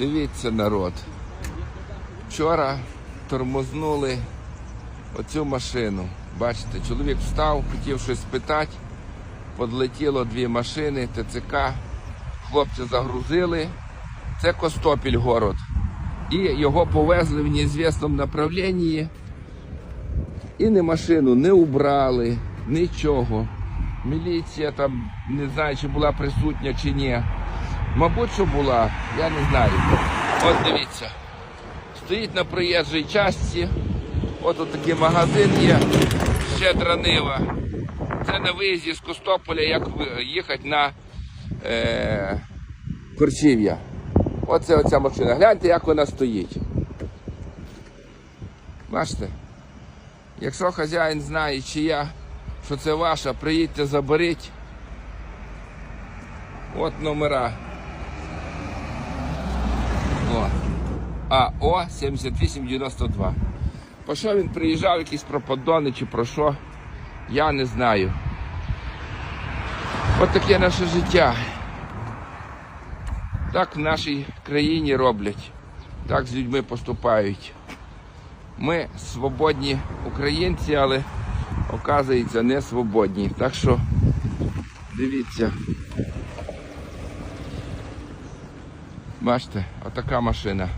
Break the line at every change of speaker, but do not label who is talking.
Дивіться, народ. Вчора тормознули оцю машину. Бачите, чоловік встав, хотів щось спитати. Подлетіло дві машини, ТЦК. Хлопці загрузили. Це Костопіль город. І його повезли в неізвісному направленні. І не машину не убрали, нічого. Міліція там не знаю, чи була присутня чи ні. Мабуть, що була, я не знаю. От дивіться. Стоїть на проїжджій частці. От такий магазин є. Щедра нива. Це на виїзді з Костополя, як їхати на е, Корчів'я. Оце оця машина. Гляньте, як вона стоїть. Бачите? Якщо хазяїн знає, чия, що це ваша, приїдьте, заберіть. От номера. АО 7892. По що він приїжджав, якісь пропадони чи про що? Я не знаю. От таке наше життя. Так в нашій країні роблять. Так з людьми поступають. Ми свободні українці, але оказується не свободні. Так що дивіться. Бачите, отака машина.